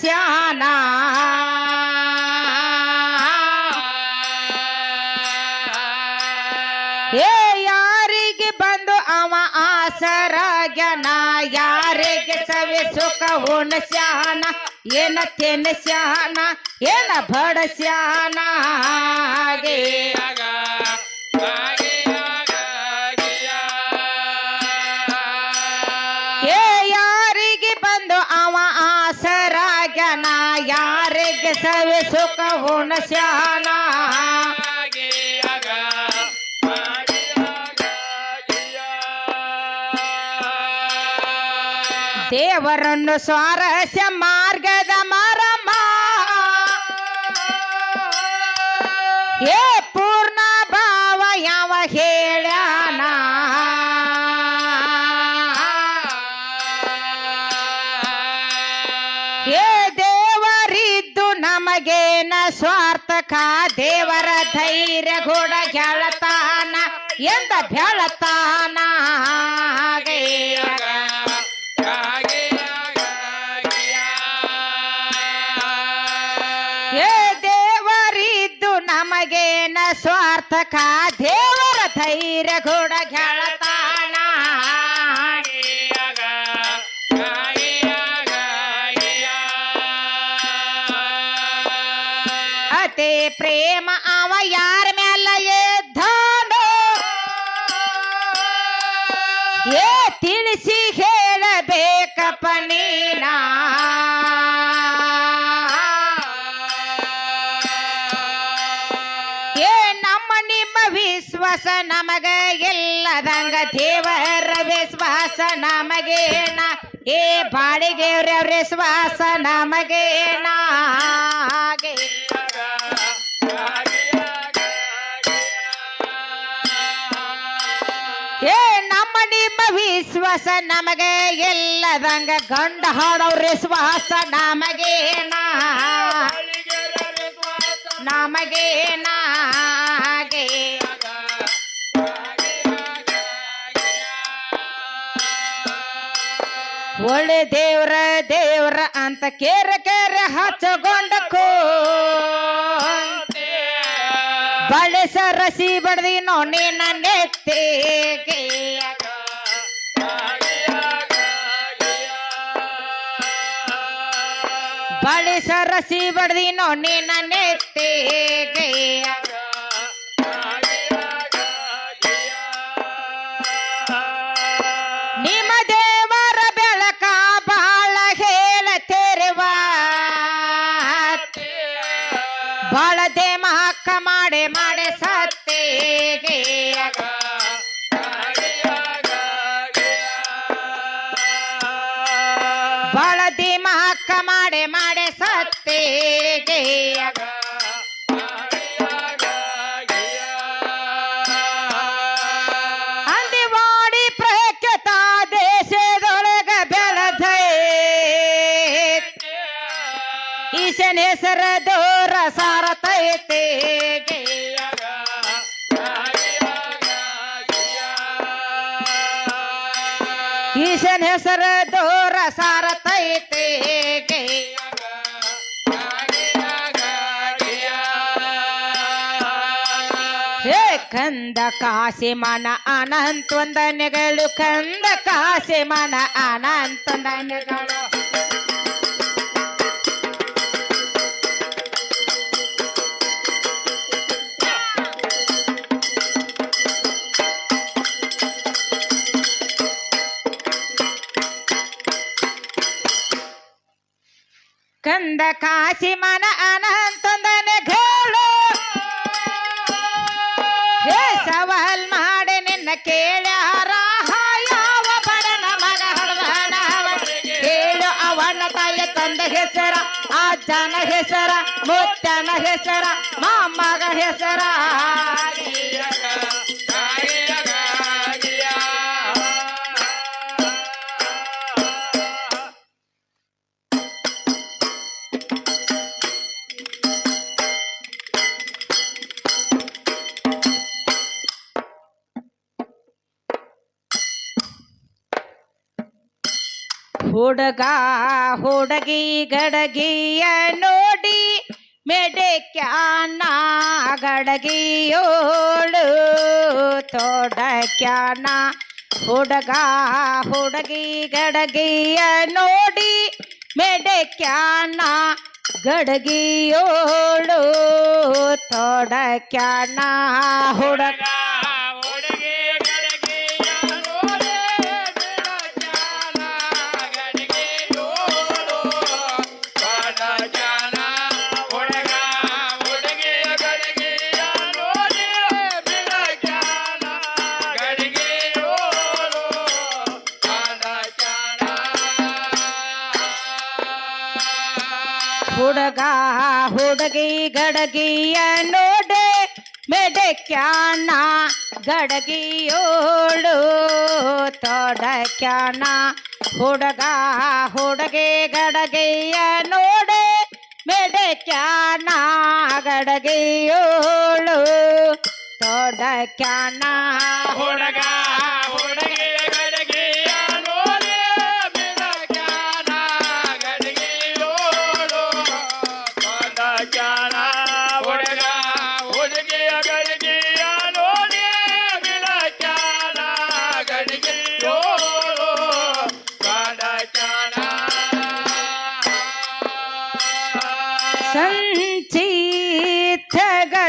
ಸ್ಯಾನ ಏ ಯಾರಿಗೆ ಬಂದು ಅವ ಆಸರಾಗ್ಯನ ಯಾರಿಗೆ ಸವಿ ಸುಖ ಉಣಸ್ಯಾನ ಏನ ತಿನ್ಸ್ಯಾನ ಏನ ಬಡಸ್ಯಾನ ಹಾಗೆ ಏ ಸವಿ ಸುಖ ಉಣಸ್ಯಾನ ದೇವರನ್ನು ಸ್ವಾರಸ್ಯ ಮಾರ್ಗದ ಮರಮ. ಏ ನಮಗೇನ ಸ್ವಾರ್ಥಕ ದೇವರ ಧೈರ್ಯ ಕೂಡ ಗೆಳತಾನ ಎಂದ ಬೆಳತಾನ ಏ ದೇವರಿದ್ದು ನಮಗೇನ ಸ್ವಾರ್ಥಕ ದೇವರ ಧೈರ್ಯ ಕೂಡ ಗೆಳತಾನ? ವಿಶ್ವಾಸ ನಮಗ ಎಲ್ಲದಂಗ ದೇವರ ವಿಶ್ವಾಸ ನಮಗೇನ ಏ ಬಾಳಿಗೆವ್ರ ವಿಶ್ವಾಸ ನಮಗೆ ಹಾಗೆ. ಏ ನಮ್ಮ ನಿಮ್ಮ ವಿಶ್ವಾಸ ನಮಗೆ ಎಲ್ಲದಂಗ ಗಂಡ ಹಾಡೋರ್ ವಿಶ್ವಾಸ ನಮಗೆ ನಮಗೇನ ಒಳ್ಳೆ ದೇವ್ರ ದೇವ್ರ ಅಂತ ಕೇರ ಕೇರ ಹಚ್ಚಗೊಂಡ ಬಳೆ ಸರಸಿ ರಸಿ ಬಡ್ದಿ ನೋಡಿ ನೆತ್ತಿಗೆ ಬಳಸ ರಸಿ ಬಡ್ದಿ ನೋಡಿ ನೆತ್ತಿಗೆ ಮಹಕ್ಕ ಮಾಡೆ ಮಾಡೆ ಸತ್ತೆಗೆ ಅಂದಿವಾಡಿ ಪ್ರಖ್ಯಾತ ದೇಶದೊಳಗ ಬೆಳದೆ. ಈಶನ್ ಹೆಸರ ದೂರ ಈಶನ್ ಹೆಸರ ದೂರ ಸಾರತೈತೆ ಕಂದ ಕಾಸಿ ಮನ ಅನಂತೊಂದನೆಗಳು ಕಂದ ಕಾಸಿ ಮನ ಅನಂತೊಂದನೆಗಳು ಕಂದ ಕಾಶಿ ಮನ ಅನಂತೊಂದನೆಗಳು ಹೇ ಸವಾಲ್ ಮಾಡಿ ನಿನ್ನ ಕೇಳ್ಯಾರ ಯಾವ ಬಡನ ಮಗ ಹಡದನವ ಕೇಳು ಅವನ ತಾಯಿ ತಂದ ಹೆಸರ, ಅಜ್ಜನ ಹೆಸರ ಮುತ್ತನ ಹೆಸರ, ಮಾಮಗ ಹೆಸರ. ಹುಡುಗ ಹುಡುಗಿ ಗಡಗಿಯ ನೋಡಿ ಮೆಡಕ್ಯಾನ ಗಡಗಿಯೋಳು ತೋಡಕ್ಯಾನ ಹುಡುಗ ಹುಡುಗಿ ಗಡಗಿಯ ನೋಡಿ ಮೆಡಕ್ಯಾನ ಗಡಗಿಯೋಳು ತೋಡಕ್ಯಾನ ಹುಡುಗ ಹುಡುಗ ಹುಡುಗಿ ಗಡಗಿಯ ನೋಡೆ ಮೆಡಕ್ಯಾನ ಗಡಗಿಯೋಳು ತೊಡಕ್ಯಾನ ಹುಡುಗ ಹುಡುಗಿ ಗಡಗಿಯ ನೋಡೆ ಮೆಡಕ್ಯಾನ ಗಡಗಿಯೋಳು ತೊಡಕ್ಯಾನ ಹುಡುಗ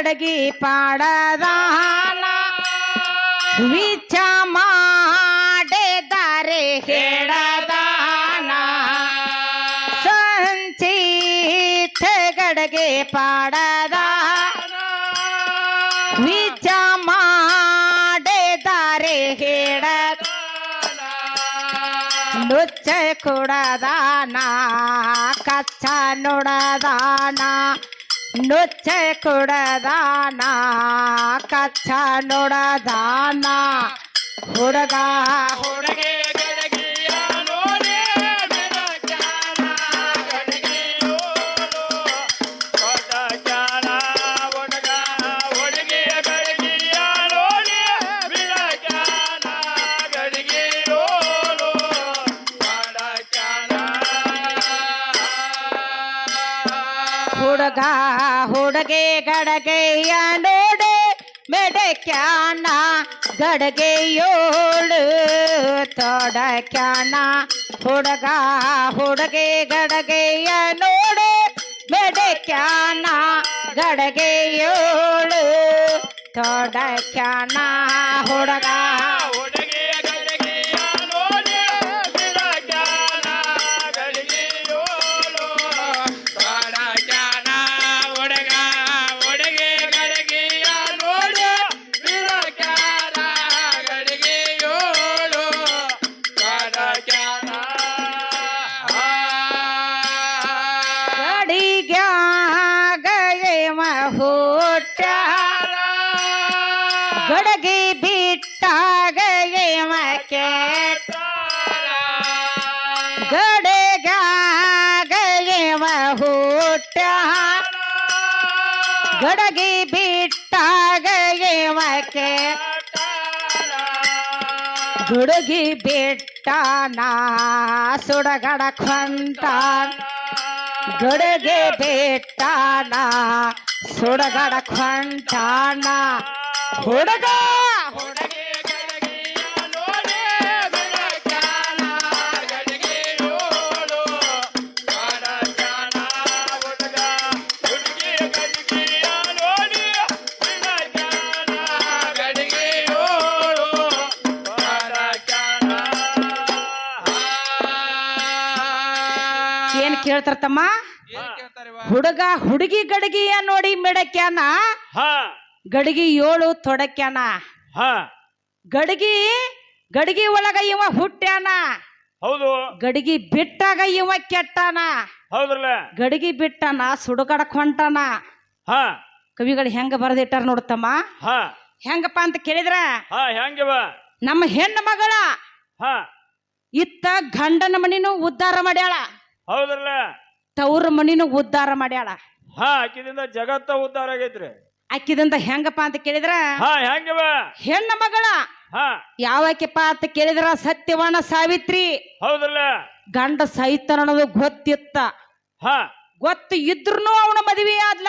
ಗಡಗಿ ಪಾಡದ ವಿಚ ಮಾಡಿದ್ದಾರೆ ಹೇಳದಾನ ಸಂಚೀತ ಗಡಗೆ ಪಾಡದ ವಿಚ ಮಾಡಿದ್ದಾರೆ ಹೇಳ ನುಚ್ಚ ಕೊಡದಾನ ಕಚ್ಚ ನುಡದಾನ ನುಚ್ಚ ಕೊಡದಾನ ಕಚ್ಚ ನುಡದಾನ. ಹುಡುಗ ಹುಡುಗಿ ಕಾಡಜಾನ. ಹುಡುಗೆ ಗಡಗೆಯ ನೋಡೆ ಮೆಡಕ್ಯಾನ ಗಡಗೆಯೋಳು ತೊಡಕ್ಯಾನ ಹುಡುಗ ಹುಡುಗೆ ಗಡಗೆಯ ನೋಡೆ, ಮೆಡಕ್ಯಾನ ಗಡಗೆಯೋಳು ತೊಡಕ್ಯಾನ ಹುಡುಗ ಗಡಗಿ ಬಿಟ್ಟಾಗ ಏವ ಕೆಟ್ಟ ಗುಡುಗಿ ಬಿಟ್ಟಾನ ಸುಡಗಡ ಕೊಂಟಾನ ಗಡಗೆ ಬಿಟ್ಟಾನ ಸುಡಗಡ ಕೊಂಟಾನ. ಹುಡುಗ ಹುಡುಗಿ ಕೇಳ್ತಾರ ತಮ್ಮ ಹುಡುಗ ಹುಡುಗಿ ಗಡಿಗೆಯ ನೋಡಿ ಮೆಡಕ್ಯಾನ? ಗಡಿಗೆ ಏಳು ತೊಡಕ್ಯಾನ? ಗಡಿಗೆ ಗಡಿಗೆ ಗಡಗಿ ಒಳಗ ಇವ ಹುಟ್ಟ್ಯಾನ? ಹೌದು. ಗಡಿಗೆ ಬಿಟ್ಟಾಗ ಇವ ಕೆಟ್ಟಾನ? ಹೌದ್ರಲ್ಲ? ಗಡಿಗೆ ಬಿಟ್ಟಾನ ಸುಡುಗಡಕ್ ಹೊಂಟಾನ? ಹಾ. ಕವಿಗಳು ಹೆಂಗ ಬರೆದಿಟ್ಟಾರ ನೋಡ್ತಮ್ಮ ಹಾ. ಹೆಂಗಪ್ಪ ಅಂತ ಕೇಳಿದ್ರ? ನಮ್ಮ ಹೆಣ್ಣು ಮಗಳ ಹಾ. ಇತ್ತ ಗಂಡನ ಮನಿನೂ ಉದ್ಧಾರ ಮಾಡ್ಯಾಳ. ಹೌದ್ರಲ್ಲ? ತವ್ರ ಮನಿನ ಉದ್ಧಾರ ಮಾಡ್ಯಾಳ. ಹಾ ಆಕಿದಿಂದ ಜಗತ್ತ ಉದ್ಧಾರ ಆಗೈತ್ರಿ. ಆಕಿದಿಂದ ಹೆಂಗಪ್ಪ ಅಂತ ಕೇಳಿದ್ರ? ಹಾ ಹೆಂಗವ? ಹೆಣ್ಣ ಮಗಳ. ಹಾ. ಯಾವಕ್ಕೆಪ್ಪ ಅಂತ ಕೇಳಿದ್ರ? ಸತ್ಯವನ ಸಾವಿತ್ರಿ. ಹೌದಲ್ಲ ಗಂಡ ಸೈತನ ಅನ್ನೋದು ಗೊತ್ತಿತ್ತ. ಹಾ. ಗೊತ್ತು ಇದ್ರೂ ಅವನ ಮದುವೆ ಆದ್ಲ.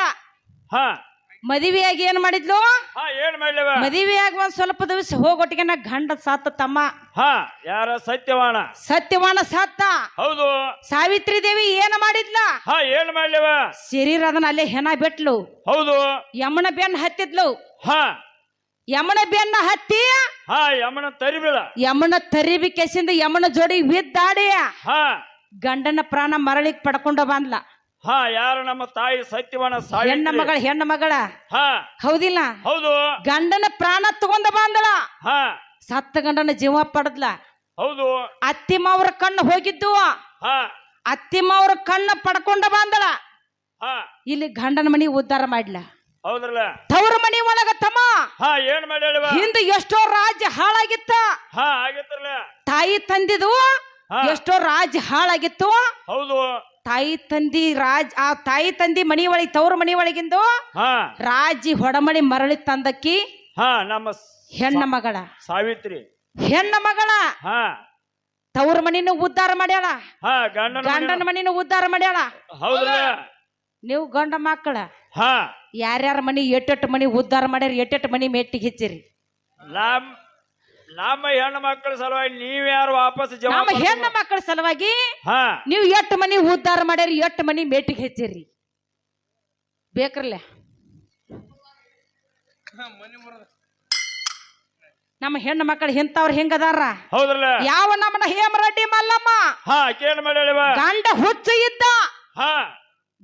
ಹಾ. ಮದುವೆಯಾಗಿ ಏನ್ ಮಾಡಿದ್ಲು? ಹಾ ಏನ್ ಮಾಡ್ಲಿವ? ಮದುವೆಯಾಗಿ ಒಂದ್ ಸ್ವಲ್ಪ ದಿವಸ ಹೋಗೊಟ್ಟಿಗೆ ನಾ ಗಂಡ ಸತ್ತ ತಮ್ಮ. ಹಾ ಯಾರ ಸತ್ಯವಾನ? ಸತ್ಯವಾನ ಸತ್ತ ಹೌದು. ಸಾವಿತ್ರಿ ದೇವಿ ಏನ ಮಾಡಿದ್ಲ? ಹಾ ಏನ್ ಮಾಡ್ಲಿವ? ಶರೀರ ಅದನ್ನ ಅಲ್ಲೇ ಹೆಣ ಬಿಟ್ಲು. ಹೌದು. ಯಮನ ಬೆನ್ನ ಹತ್ತಿದ್ಲು. ಹಾ. ಯಮನ ಬೆನ್ನ ಹತ್ತಿ ಹಾ ಯಮನ ತರಿಬಿಳ. ಯಮನ ತರಿಬಿ ಕೆಸಿಂದ ಯಮನ ಜೋಡಿ ಬಿದ್ದಾಡಿ ಹಾ. ಗಂಡನ ಪ್ರಾಣ ಮರಳಿಗೆ ಪಡ್ಕೊಂಡ ಬಂದ್ಲ. ಹಾ ಯಾರು ನಮ್ಮ ತಾಯಿ ಸತ್ಯವನ ಸಾಯಿ ಹೆಣ್ಣ ಮಗಳ ಹೆಣ್ಣ ಮಗಳ. ಹಾ. ಹೌದಿಲ್ಲ? ಹೌದು. ಗಂಡನ ಪ್ರಾಣ ತಗೊಂಡ ಬಂದಳ. ಹಾ. ಸತ್ತ ಗಂಡನ ಜೀವ ಪಡೆದ್ಲ. ಹೌದು. ಅತ್ತಿಮ್ಮವ್ರ ಕಣ್ಣು ಹೋಗಿದ್ದು. ಹಾ. ಅತ್ತಿಮ್ಮವ್ರ ಕಣ್ಣ ಪಡ್ಕೊಂಡ ಬಂದಳ. ಹಾ. ಇಲ್ಲಿ ಗಂಡನ ಮನಿ ಉದ್ಧಾರ ಮಾಡ್ಲ. ಹೌದ್ರಲ್ಲ? ತವ್ರ ಮನಿ ಒಳಗ ತಮ್ಮ. ಹಾ ಏನ್ ಮಾಡ್ಯಾಳಿವ? ಹಿಂದೆ ಎಷ್ಟೋ ರಾಜ್ಯ ಹಾಳಾಗಿತ್ತ. ಹಾ ಆಗಿತ್ತಲ್ಲ. ತಾಯಿ ತಂದಿದು. ಎಷ್ಟೋ ರಾಜ್ಯ ಹಾಳಾಗಿತ್ತು. ಹೌದು. ತಾಯಿ ತಂದಿ ರಾಜ್ ಆ ತಾಯಿ ತಂದಿ ಮನಿ ಒಳಗೆ ತವ್ರ ಮನಿ ಒಳಗಿಂದು ಹಾ. ರಾಜಿ ಹೊಡಮಣಿ ಮರಳಿ ತಂದಕ್ಕಿ ಹಾ ನಮ್ಮ ಹೆಣ್ಣ ಮಗಳ. ಸಾವಿತ್ರಿ. ಹೆಣ್ಣ ಮಗಳ. ಹಾ. ತವ್ರ ಮನಿನ ಉದ್ಧಾರ ಮಾಡ್ಯಾಳ. ಹಾ ಗಂಡನ ಗಂಡನ ಮನಿನ ಉದ್ಧಾರ ಮಾಡ್ಯಾಳ. ನೀವು ಗಂಡ ಮಕ್ಕಳ. ಹಾ. ಯಾರ್ಯಾರ ಮನಿ ಎಟ್ಟೆಟ್ಟು ಮನಿ ಉದ್ಧಾರ ಮಾಡ್ಯಾರ ಎಟ್ಟೆಟ್ಟು ಮನಿ ಮೆಟ್ಟಿಗೆ ಹೆಚ್ಚಿರಿ. ನಮ್ ನಮ್ಮ ಹೆಣ್ಣು ಮಕ್ಕಳ ಸಲುವಾಗಿ ನೀವ್ಯಾರು ವಾಪಸ್ ನಮ್ಮ ಹೆಣ್ಣು ಹೆಣ್ಣ ಮಕ್ಕಳ ಸಲುವಾಗಿ ಹಾ. ನೀವು ಎಟ್ಟು ಮನಿ ಉದ್ಧಾರ ಮಾಡ್ಯಾರಿ ಎಟ್ಟು ಮನಿ ಮೇಟಿಗೆ ಹೆಚ್ಚಿರಿ. ಬೇಕ್ರಲ್ಲ? ನಮ್ಮ ಹೆಣ್ಣು ಮಕ್ಕಳು ಇಂಥವ್ರು ಹೆಂಗದಾರ ಹೌದ್ರಲ್ಲ? ಯಾವ ನಮ್ಮನ ಹೇಮರೆಡ್ಡಿ ಮಲ್ಲಮ್ಮ? ಹಾ ಕೇಳ್ ಮಾಡ್ಯಾಳಿವ ಗಂಡ ಹುಚ್ಚ ಇದ್ದ. ಹಾ.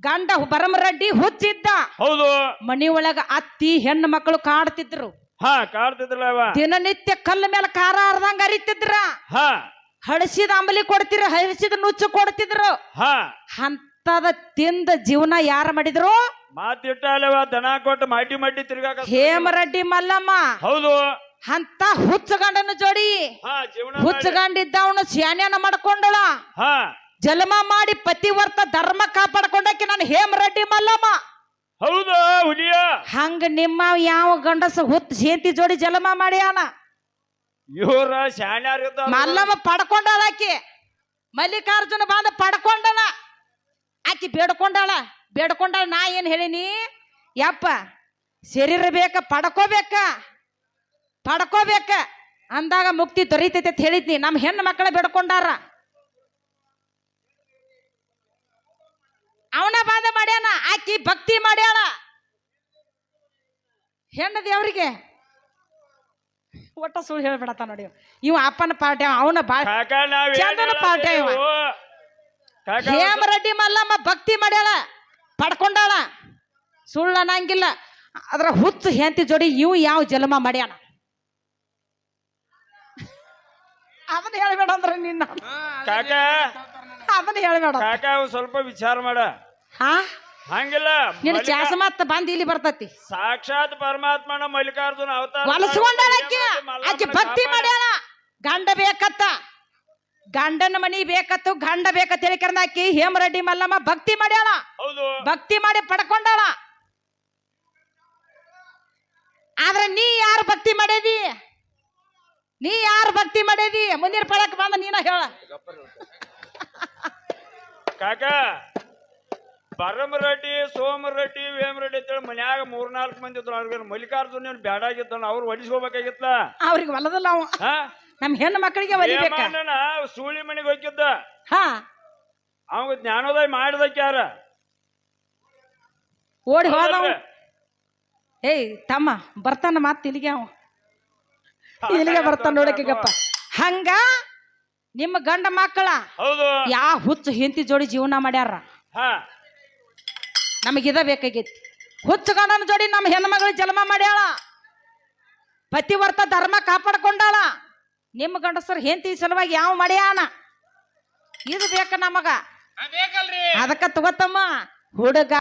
ಗಂಡ ಬರಮರೆಡ್ಡಿ ಹುಚ್ಚಿದ್ದ ಹೌದು. ಮನಿ ಒಳಗ ಅತ್ತಿ ಹೆಣ್ಣು ಮಕ್ಕಳು ಕಾಡ್ತಿದ್ರು ಹಾ ಕಾಡ್ತಿದ್ರಲ್ಲ ಅವ. ದಿನನಿತ್ಯ ಕಲ್ಲ ಮೇಲೆ ಖಾರ ಅರ್ದಂಗ ಅರಿತಿದ್ರ. ಹಾ. ಹಳಸಿದ ಅಂಬಲಿ ಕೊಡ್ತಿರ ಹಳಸಿದ ನುಚ್ಚು ಕೊಡ್ತಿದ್ರು. ಹಾ. ಅಂತದ ತಿಂದ ಜೀವನ ಯಾರ ಮಾಡಿದ್ರು? ದನ ಕೊಟ್ಟು ಮಾಟಿ ಮಾಡಿ ತಿರ್ಗಾಕ ಹೇಮರೆಡ್ಡಿ ಮಲ್ಲಮ್ಮ. ಹೌದು. ಅಂತ ಹುಚ್ಚಗಂಡನ ಜೋಡಿ. ಹಾ ಜೀವನ ಮಾಡಿ- ಮಾಡ್ಕೊಂಡಳ. ಹಾ. ಜನ್ಮ ಮಾಡಿ ಪತಿವರ್ತ ಧರ್ಮ ಕಾಪಾಡ್ಕೊಂಡಕ್ಕೆ ನಾನು ಹೇಮರೆಡ್ಡಿ ಮಲ್ಲಮ್ಮ. ಹೌದು ಹುಲಿಯ? ಹಂಗ ನಿಮ್ಮ ಯಾವ ಗಂಡಸ ಹುತ್ ಸೇಂತಿ ಜೋಡಿ ಜಲಮ ಮಾಡ್ಯಾನ? ಇವ್ರ ಶಾಣ್ಯಾರ ಮಲ್ಲಮ್ಮ ಪಡ್ಕೊಂಡಾಳ ಆಕಿ. ಮಲ್ಲಿಕಾರ್ಜುನ ಬಾಂಧ ಪಡ್ಕೊಂಡಳ. ಆಕಿ ಬೇಡ್ಕೊಂಡಾಳ. ಬೇಡ್ಕೊಂಡಾಳ ನಾ ಏನ್ ಹೇಳಿನಿ? ಯಪ್ಪ ಶರೀರ ಬೇಕ ಪಡ್ಕೋಬೇಕ. ಪಡ್ಕೋಬೇಕ. ಅಂದಾಗ ಮುಕ್ತಿ ದೊರೀತೈತೆ ಅಂತ ಹೇಳಿದ್ನಿ. ನಮ್ಮ ಹೆಣ್ಣು ಮಕ್ಕಳ ಬೇಡ್ಕೊಂಡಾರ. ಆಕಿ ಭಕ್ತಿ ಮಾಡ್ಯಾಳ. ಹೆಣ್ಣ ದೇವ್ರಿಗೆ. ಒಟ್ಟ ಸುಳ್ಳು ಹೇಳ್ಬಿಡತ್ತ ನೋಡಿ ಇವ. ಅಪ್ಪನ ಪಾರ್ಟಿ ಅವನ ಚಂದನ ಪಾಠ ಇವ. ಹೇಮರೆಡ್ಡಿ ಮಲ್ಲಮ್ಮ ಭಕ್ತಿ ಮಾಡ್ಯಾಳ ಪಡ್ಕೊಂಡಾಳ. ಸುಳ್ಳ ಅನ್ನಂಗಿಲ್ಲ. ಅದ್ರ ಹುಚ್ಚು ಹೆಂತಿ ಜೋಡಿ ಇವು ಯಾವ ಜನ್ಮ ಮಾಡ್ಯಾನ? ಅದನ್ನ ಹೇಳ್ಬೇಡ ಅಂದ್ರೆ ನಿನ್ನ ಅದನ್ನ ಹೇಳ್ಬೇಡ. ಸ್ವಲ್ಪ ವಿಚಾರ ಮಾಡ. ಹಾ? ಹಂಗಿಲ್ಲ. ನಿನ್ನ ಮಲ್ಲಿಕಾ- ಚಾಸಮತ್ತ ಬಂದ್ ಇಲ್ಲಿ ಬರ್ತತಿ. ಸಾಕ್ಷಾತ್ ಪರಮಾತ್ಮನ ಮಲ್ಲಿಕಾರ್ಜುನ ಅವತಾರ ಹೊಲಸ್ಕೊಂಡಾಳ ಆಕಿ. ಆಕಿ ಭಕ್ತಿ ಮಾಡ್ಯಾಳ. ಗಂಡ ಬೇಕತ್ತ. ಗಂಡನ ಮನಿ ಬೇಕತ್ತು ಗಂಡ ಬೇಕತ್ತ ಹೇಳಿ ಕರ್ದ ಆಕಿ. ಹೇಮರೆಡ್ಡಿ ಮಲ್ಲಮ್ಮ ಭಕ್ತಿ ಮಾಡ್ಯಾಳ. ಹೌದು. ಭಕ್ತಿ ಮಾಡಿ ಪಡ್ಕೊಂಡಾಳ. ಆದ್ರೆ ನೀ ಯಾರು ಭಕ್ತಿ ಮಾಡೇದಿ? ನೀ ಯಾರು ಭಕ್ತಿ ಮಾಡೇದಿ? ಮುಂದಿನ ಪಡಕ್ ಬಂದ ನೀನ ಹೇಳ. ಕಾಕ ಬರಮರೆಡ್ಡಿ ಸೋಮರೆಡ್ಡಿ ವೇಮರೆಡ್ಡಿ ಅಂತೇಳಿ ಮನ್ಯಾಗ ಮೂರ್ನಾಲ್ಕು ಮಂದಿ ಇದ್ರು. ಅವ್ರಿಗೆ ಮಲ್ಲಿಕಾರ್ಜುನ ಬೇಡ ಬ್ಯಾಡಾಗಿದ್ದಾನ ಅವ್ರು ಹೊಡಿಸ್ಕೋಬೇಕಾಗಿತ್ತ ಅವ್ರಿಗೆ ಹೊಲದಲ್ಲ ಅವ. ಹಾ? ನಮ್ ಹೆಣ್ಣು ಮಕ್ಕಳಿಗೆ ಹೇಮಣ್ಣನ ಸೂಳಿ ಮನೆಗೆ ಹೋಗಿದ್ದ. ಹಾ. ಅವಾಗ ಜ್ಞಾನೋದಯ ಮಾಡಿದಕ್ಕೆ ಯಾರ? ಓಡಿ ಹೋದವ? ಏಯ್ ತಮ್ಮ ಬರ್ತಾನ ಮಾತ್ ಇಲ್ಲಿಗೆ ಅವ. ಇಲ್ಲಿಗೆ ಬರ್ತಾನ ನೋಡಕ್ಕೆ ಗಪ್ಪ ಹಂಗ ನಿಮ್ಮ ಗಂಡ ಮಕ್ಕಳ ಹೌದು. ಯಾ ಹುಚ್ಚು ಹೆಂತಿ ಜೋಡಿ ಜೀವನ ಮಾಡ್ಯಾರ? ಹಾ. ನಮಗಿದ ಬೇಕಾಗೈತಿ. ಹುಚ್ಚಗಣ್ಣನ ಜೋಡಿ ನಮ್ಮ ಹೆಣ್ಮಗಳು ಜನ್ಮ ಮಾಡ್ಯಾಳ. ಪತಿವರ್ತ ಧರ್ಮ ಕಾಪಾಡ್ಕೊಂಡಾಳ. ನಿಮ್ಮ ಗಂಡಸರು ಹೆಂತಿ ಸಲುವಾಗಿ ಯಾವ ಮಾಡ್ಯಾನ? ಇದು ಬೇಕ ನಮಗ. ಅದಕ್ಕ ತಗೋತಮ್ಮ. ಹುಡುಗ